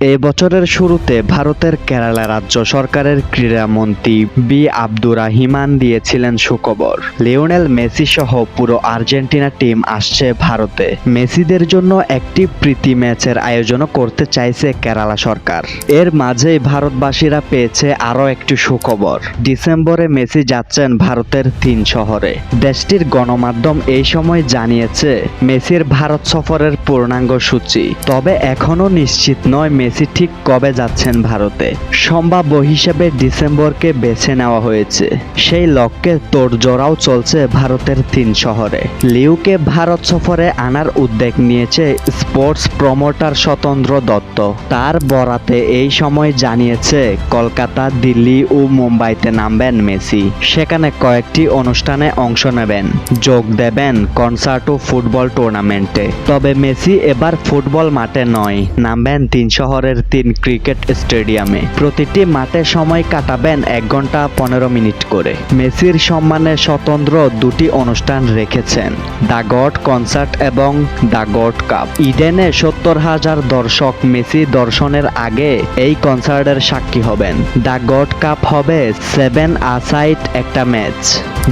এ বছরের শুরুতে ভারতের কেরালা রাজ্য সরকারের ক্রীড়ামন্ত্রী বি আব্দুর রাহিমান দিয়েছিলেন সুখবর। লিওনেল মেসি সহ পুরো আর্জেন্টিনা টিম আসছে ভারতে। মেসিদের জন্য একটি প্রীতি ম্যাচের আয়োজনও করতে চাইছে কেরালা সরকার। এর মাঝেই ভারতবাসীরা পেয়েছে আরও একটি সুখবর। ডিসেম্বরে মেসি যাচ্ছেন ভারতের তিন শহরে। দেশটির গণমাধ্যম এই সময় জানিয়েছে, মেসির ভারত সফরের পূর্ণাঙ্গ সূচি, তবে এখনও নিশ্চিত নয় মেসি ঠিক কবে যাচ্ছেন ভারতে? সম্ভাব্য হিসেবে ডিসেম্বরকে বেছে নেওয়া হয়েছে। সেই লক্ষ্যে তোড়জোড়াও চলছে ভারতের তিন শহরে। লিউকে ভারত সফরে আনার উদ্যোগ নিয়েছে স্পোর্টস প্রমোটার স্বতন্ত্র দত্ত। তার বরাতে এই সময় জানিয়েছে, কলকাতা, দিল্লি ও মুম্বাইতে নামবেন মেসি। সেখানে কয়েকটি অনুষ্ঠানে অংশ নেবেন। যোগ দেবেন কনসার্ট ও ফুটবল টুর্নামেন্টে। তবে মেসি এবার ফুটবল মাঠে নয়, নামবেন তিন শহরের তিন ক্রিকেট স্টেডিয়ামে। প্রতিটি মাঠে সময় কাটাবেন এক ঘণ্টা পনেরো মিনিট করে। মেসির সম্মানে স্বতন্ত্র দুটি অনুষ্ঠান রেখেছেন। দ্য গড কনসার্ট এবং দ্য গড কাপ। ইডেনে সত্তর হাজার দর্শক মেসি দর্শনের আগে এই কনসার্টের সাক্ষী হবেন। দ্য গড কাপ হবে সেভেন আসাইট একটা ম্যাচ।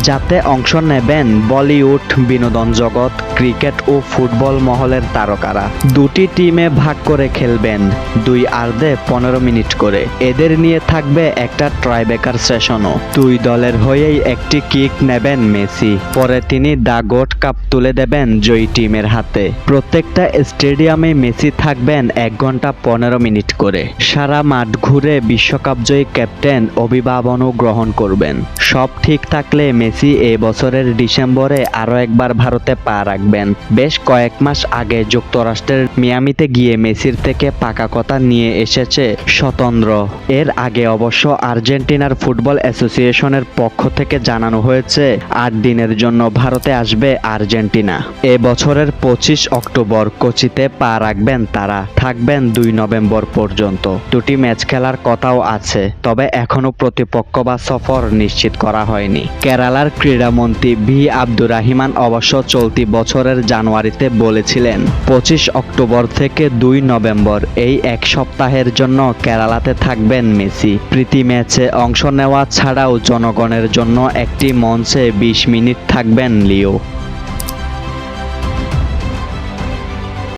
যাতে অংশ নেবেন বলিউড বিনোদন জগৎ, ক্রিকেট ও ফুটবল মহলের তারকারা। দুটি টিমে ভাগ করে খেলবেন। দুই আর্ধে পনেরো মিনিট করে। এদের নিয়ে থাকবে একটা ট্রাইবেকার সেশনও। দুই দলের হয়েই একটি কিক নেবেন মেসি। পরে তিনি দ্য গোট কাপ তুলে দেবেন জয়ী টিমের হাতে। প্রত্যেকটা স্টেডিয়ামে মেসি থাকবেন এক ঘণ্টা পনেরো মিনিট করে। সারা মাঠ ঘুরে বিশ্বকাপ জয়ী ক্যাপ্টেন অভিভাবনও গ্রহণ করবেন। সব ঠিক থাকলে মেসি এই বছরের ডিসেম্বরে আরও একবার ভারতে পা রাখবেন। বেশ কয়েক মাস আগে যুক্তরাষ্ট্রের মিয়ামিতে গিয়ে মেসির থেকে পাকা কথা নিয়ে এসেছে স্বতন্ত্র। এর আগে অবশ্য আর্জেন্টিনার ফুটবল অ্যাসোসিয়েশনের পক্ষ থেকে জানানো হয়েছে, আট দিনের জন্য ভারতে আসবে আর্জেন্টিনা। এ বছরের পঁচিশ অক্টোবর কোচিতে পা রাখবেন তারা। থাকবেন দুই নভেম্বর পর্যন্ত। দুটি ম্যাচ খেলার কথাও আছে, তবে এখনও প্রতিপক্ষ বা সফর নিশ্চিত করা হয়নি। কেরালার ক্রীড়ামন্ত্রী ভি. আব্দুর রাহিমান অবশ্য চলতি বছরের জানুয়ারিতে বলেছিলেন, পঁচিশ অক্টোবর থেকে দুই নভেম্বর, এই এক সপ্তাহের জন্য কেরালাতে থাকবেন মেসি। প্রীতি ম্যাচে অংশ নেওয়া ছাড়াও জনগণের জন্য একটি মঞ্চে বিশ মিনিট থাকবেন লিও।